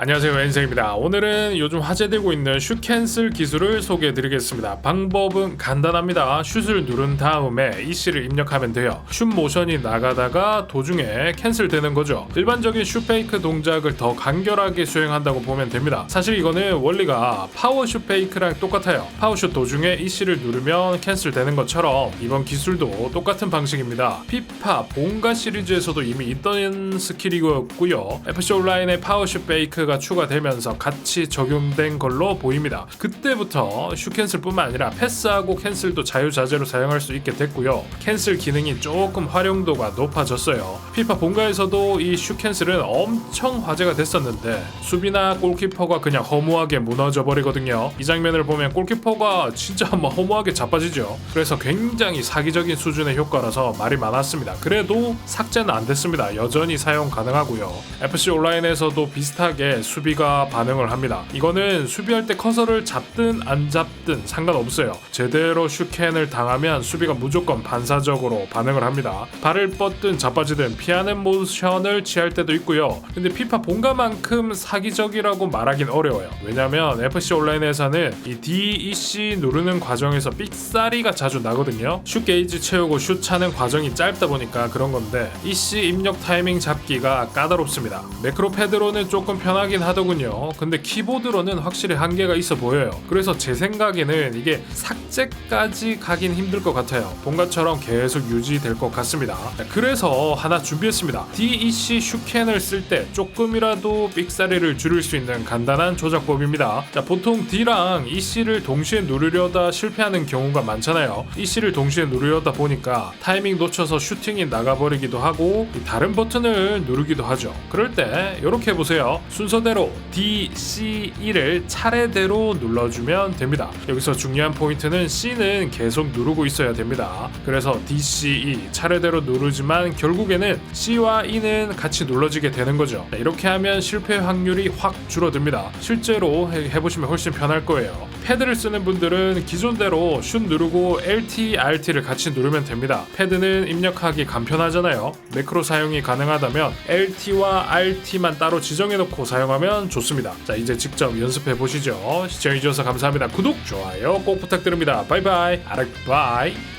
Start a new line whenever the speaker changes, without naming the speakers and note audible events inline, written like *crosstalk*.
안녕하세요 웬생입니다. 오늘은 요즘 화제되고 있는 슛 캔슬 기술을 소개해 드리겠습니다. 방법은 간단합니다. 슛을 누른 다음에 EC를 입력하면 돼요. 슛 모션이 나가다가 도중에 캔슬 되는 거죠. 일반적인 슛 페이크 동작을 더 간결하게 수행한다고 보면 됩니다. 사실 이거는 원리가 파워 슛 페이크랑 똑같아요. 파워 슛 도중에 EC를 누르면 캔슬 되는 것처럼 이번 기술도 똑같은 방식입니다. 피파 본가 시리즈에서도 이미 있던 스킬이었고요. FC 온라인의 파워 슛 페이크 가 추가되면서 같이 적용된 걸로 보입니다. 그때부터 슈 캔슬뿐만 아니라 패스하고 캔슬도 자유자재로 사용할 수 있게 됐고요. 캔슬 기능이 조금 활용도가 높아졌어요. 피파 본가에서도 이 슈 캔슬은 엄청 화제가 됐었는데 수비나 골키퍼가 그냥 허무하게 무너져 버리거든요. 이 장면을 보면 골키퍼가 진짜 *laughs* 뭐 허무하게 자빠지죠. 그래서 굉장히 사기적인 수준의 효과라서 말이 많았습니다. 그래도 삭제는 안 됐습니다. 여전히 사용 가능하고요. FC 온라인에서도 비슷하게 수비가 반응을 합니다. 이거는 수비할 때 커서를 잡든 안 잡든 상관없어요. 제대로 슈캔을 당하면 수비가 무조건 반사적으로 반응을 합니다. 발을 뻗든 자빠지든 피하는 모션을 취할 때도 있고요. 근데 피파 본가만큼 사기적이라고 말하긴 어려워요. 왜냐면 FC 온라인에서는 이 DEC 누르는 과정에서 삑사리가 자주 나거든요. 슛 게이지 채우고 슛 차는 과정이 짧다 보니까 그런 건데 EC 입력 타이밍 잡기가 까다롭습니다. 매크로 패드로는 조금 편하 긴 하더군요. 근데 키보드로는 확실히 한계가 있어 보여요. 그래서 제 생각에는 이게 삭제까지 가긴 힘들 것 같아요. 본가처럼 계속 유지될 것 같습니다. 그래서 하나 준비했습니다. DEC 슈캔을 쓸 때 조금이라도 삑사리를 줄일 수 있는 간단한 조작법입니다. 자, 보통 D랑 EC를 동시에 누르려다 실패하는 경우가 많잖아요. EC를 동시에 누르려다 보니까 타이밍 놓쳐서 슈팅이 나가버리기도 하고 이 다른 버튼을 누르기도 하죠. 그럴 때 이렇게 해보세요. 순서 대로 D, C, E를 차례대로 눌러주면 됩니다. 여기서 중요한 포인트는 C는 계속 누르고 있어야 됩니다. 그래서 D, C, E 차례대로 누르지만 결국에는 C와 E는 같이 눌러지게 되는 거죠. 자, 이렇게 하면 실패 확률이 확 줄어듭니다. 실제로 해- 해보시면 훨씬 편할 거예요. 패드를 쓰는 분들은 기존대로 슛 누르고 LT, RT를 같이 누르면 됩니다. 패드는 입력하기 간편하잖아요. 매크로 사용이 가능하다면 LT와 RT만 따로 지정해놓고 사용 하면 좋습니다. 자 이제 직접 연습해 보시죠. 시청해주셔서 감사합니다. 구독, 좋아요 꼭 부탁드립니다. 바이바이. 아락 바이.